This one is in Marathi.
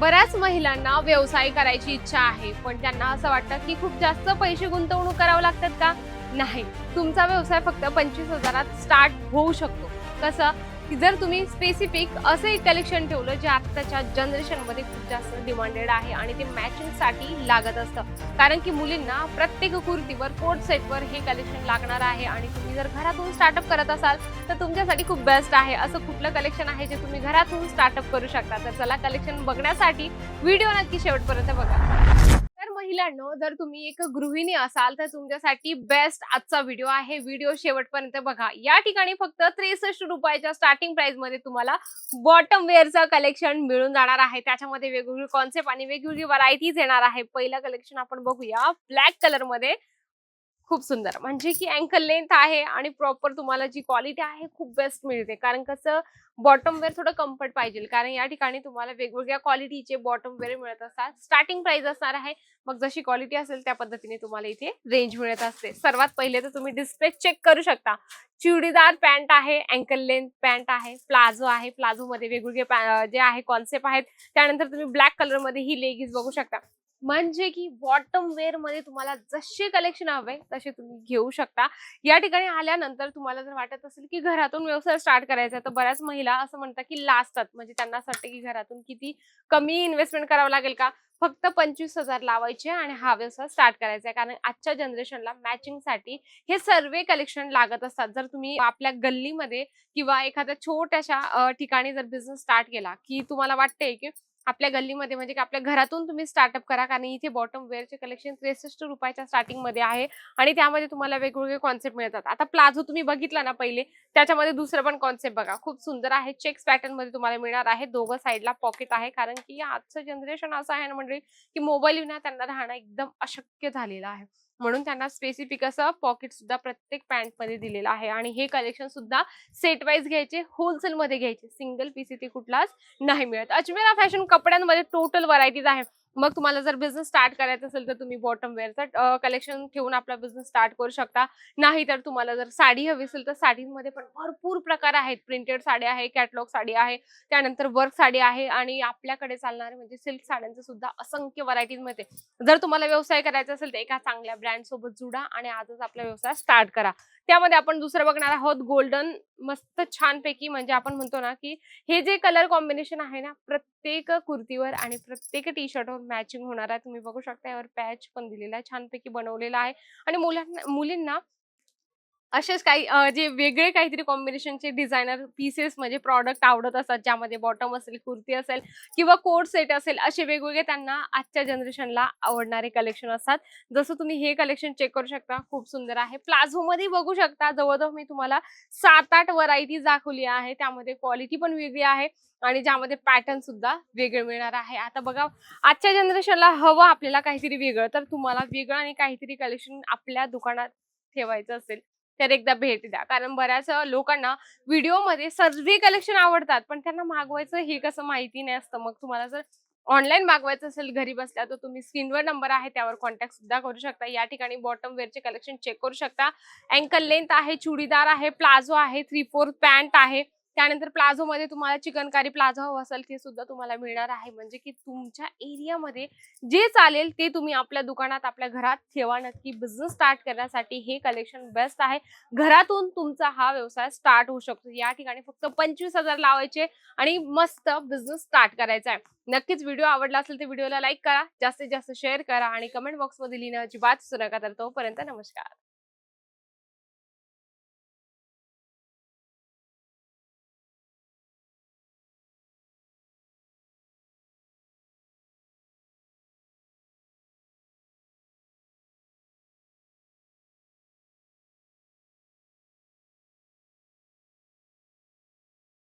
बऱ्याच महिलांना व्यवसाय करायची इच्छा आहे पण त्यांना असं वाटतं की खूप जास्त पैसे गुंतवणूक करावं लागतात का? नाही. तुमचा व्यवसाय फक्त पंचवीस हजारात स्टार्ट होऊ शकतो. कसं? की जर तुम्ही स्पेसिफिक असं एक कलेक्शन ठेवलं जे आत्ताच्या जनरेशनमध्ये खूप जास्त डिमांडेड आहे आणि ते मॅचिंगसाठी लागत असतं. कारण की मुलींना प्रत्येक कुर्तीवर कोट सेटवर हे कलेक्शन लागणार आहे आणि तुम्ही जर घरातून स्टार्टअप करत असाल तर तुमच्यासाठी खूप बेस्ट आहे. असं कुठलं कलेक्शन आहे जे तुम्ही घरातून स्टार्टअप करू शकता? तर चला कलेक्शन बघण्यासाठी व्हिडिओ नक्की शेवटपर्यंत बघा. महिलांनो जर तुम्ही एक गृहिणी असाल तर तुमच्यासाठी बेस्ट आजचा व्हिडिओ आहे. व्हिडिओ शेवटपर्यंत बघा. या ठिकाणी फक्त त्रेसष्ट रुपयाच्या स्टार्टिंग प्राइसमध्ये तुम्हाला बॉटम वेअरचं कलेक्शन मिळून जाणार आहे. त्याच्यामध्ये वेगवेगळी कॉन्सेप्ट आणि वेगवेगळी व्हरायटीज येणार आहे. पहिलं कलेक्शन आपण बघूया. ब्लॅक कलरमध्ये खूप सुंदर. म्हणजे की अँकल लेंथ आहे आणि प्रॉपर तुम्हाला जी क्वालिटी आहे खूप बेस्ट मिळते. कारण कसं बॉटम वेअर थोडं कम्फर्ट पाहिजे. कारण या ठिकाणी तुम्हाला वेगवेगळ्या क्वालिटीचे बॉटम वेअर मिळत असतात. स्टार्टिंग प्राइस असणार आहे. मग जशी क्वालिटी असेल त्या पद्धतीने तुम्हाला इथे रेंज मिळत असते. सर्वात पहिले तर तुम्ही डिस्प्ले चेक करू शकता. चुडीदार पॅन्ट आहे अँकल लेंथ पॅन्ट आहे प्लाझो आहे. प्लाझो मध्ये वेगवेगळे जे आहे कॉन्सेप्ट आहेत. त्यानंतर तुम्ही ब्लॅक कलरमध्ये ही लेगीज बघू शकता. म्हणजे की बॉटम वेअरमध्ये तुम्हाला जसे कलेक्शन हवे तसे तुम्ही घेऊ शकता. या ठिकाणी आल्यानंतर तुम्हाला जर वाटत असेल की घरातून व्यवसाय स्टार्ट करायचा आहे, तर बऱ्याच महिला असं म्हणतात की लास्टात म्हणजे त्यांना असं वाटतं की घरातून किती कमी इन्व्हेस्टमेंट करावं लागेल का? फक्त पंचवीस हजार लावायचे आणि हा व्यवसाय स्टार्ट करायचा आहे. कारण आजच्या जनरेशनला मॅचिंगसाठी हे सर्व कलेक्शन लागत असतात. जर तुम्ही आपल्या गल्लीमध्ये किंवा एखाद्या छोट्याशा ठिकाणी जर बिझनेस स्टार्ट केला की तुम्हाला वाटते की आपल्या गल्लीमध्ये म्हणजे की आपल्या घरातून तुम्ही स्टार्टअप करा. कारण इथे बॉटम वेअरचे कलेक्शन त्रेसष्ट रुपयाच्या स्टार्टिंगमध्ये आहे आणि त्यामध्ये तुम्हाला वेगवेगळे कॉन्सेप्ट मिळतात. आता प्लाझो तुम्ही बघितला ना पहिले त्याच्यामध्ये दुसरं पण कॉन्सेप्ट बघा. खूप सुंदर आहे. चेक्स पॅटर्नमध्ये तुम्हाला मिळणार आहे. दोघं साईडला पॉकेट आहे. कारण की आजचं जनरेशन असं आहे ना म्हणजे की मोबाईल विना त्यांना राहणं एकदम अशक्य झालेलं आहे. म्हणून त्यांना स्पेसिफिक असं पॉकेट सुद्धा प्रत्येक पॅन्टमध्ये दिलेलं आहे. आणि हे कलेक्शन सुद्धा सेट वाईज घ्यायचे होलसेल मध्ये घ्यायचे. सिंगल पीस इथे कुठलाच नाही मिळत. अजमेरा फॅशन कपड्यांमध्ये टोटल व्हरायटीज आहे. मग तुम्हाला जर बिझनेस स्टार्ट करायचा असेल तर तुम्ही बॉटम वेअरचा कलेक्शन ठेवून आपला बिझनेस स्टार्ट करू शकता. नाही तर तुम्हाला जर साडी हवी असेल तर साडीमध्ये पण भरपूर प्रकार आहेत. प्रिंटेड साडी आहे कॅटलॉग साडी आहे त्यानंतर वर्क साडी आहे आणि आपल्याकडे चालणारे म्हणजे सिल्क साड्यांचे सुद्धा असंख्य व्हरायटीजमध्ये जर तुम्हाला व्यवसाय करायचा असेल तर एका चांगल्या ब्रँड सोबत जुडा आणि आजच आपला व्यवसाय स्टार्ट करा. त्यामध्ये आपण दुसरं बघणार आहोत गोल्डन मस्त छानपैकी. म्हणजे आपण म्हणतो ना की हे जे कलर कॉम्बिनेशन आहे ना प्रत्येक कुर्तीवर आणि प्रत्येक टी शर्टवर मॅचिंग होणार आहे. तुम्ही बघू शकता यावर पॅच पण दिलेला आहे छानपैकी बनवलेला आहे. आणि मुलांना मुलींना असेच काही जे वेगळे काहीतरी कॉम्बिनेशनचे डिझायनर पीसेस म्हणजे प्रॉडक्ट आवडत असतात ज्यामध्ये बॉटम असेल कुर्ती असेल किंवा कोट सेट असेल असे वेगवेगळे त्यांना आजच्या जनरेशनला आवडणारे कलेक्शन असतात. जसं तुम्ही हे कलेक्शन चेक करू शकता खूप सुंदर आहे. प्लाझोमध्ये बघू शकता जवळजवळ मी तुम्हाला सात आठ व्हरायटी दाखवली आहे. त्यामध्ये क्वालिटी पण वेगळी आहे आणि ज्यामध्ये पॅटर्न सुद्धा वेगळे मिळणार आहे. आता बघा आजच्या जनरेशनला हवं आपल्याला काहीतरी वेगळं. तर तुम्हाला वेगळं आणि काहीतरी कलेक्शन आपल्या दुकानात ठेवायचं असेल. तर एकदा भेट द्या. कारण बऱ्याच लोकांना व्हिडिओमध्ये सर्व कलेक्शन आवडतात पण त्यांना मागवायचं हे कसं माहिती नाही असतं. मग तुम्हाला जर ऑनलाईन मागवायचं असेल घरी बसल्या तर तुम्ही स्क्रीनवर नंबर आहे त्यावर कॉन्टॅक्ट सुद्धा करू शकता. या ठिकाणी बॉटम वेअरचे कलेक्शन चेक करू शकता. अँकल लेंथ आहे चुडीदार आहे प्लाझो आहे थ्री फोर पॅन्ट आहे. त्यानंतर प्लाझोमध्ये तुम्हाला चिकनकारी प्लाझो हवं असेल ते सुद्धा तुम्हाला मिळणार आहे. म्हणजे की तुमच्या एरियामध्ये जे चालेल ते तुम्ही आपल्या दुकानात आपल्या घरात ठेवा. नक्की बिझनेस स्टार्ट करण्यासाठी हे कलेक्शन बेस्ट आहे. घरातून तुमचा हा व्यवसाय स्टार्ट होऊ शकतो. या ठिकाणी फक्त पंचवीस हजार लावायचे आणि मस्त बिझनेस स्टार्ट करायचा आहे. नक्कीच व्हिडिओ आवडला असेल तर व्हिडिओला लाईक करा. जास्तीत जास्त शेअर करा आणि कमेंट बॉक्समध्ये लिहिण्याची बात सुरू नका. तर तोपर्यंत नमस्कार.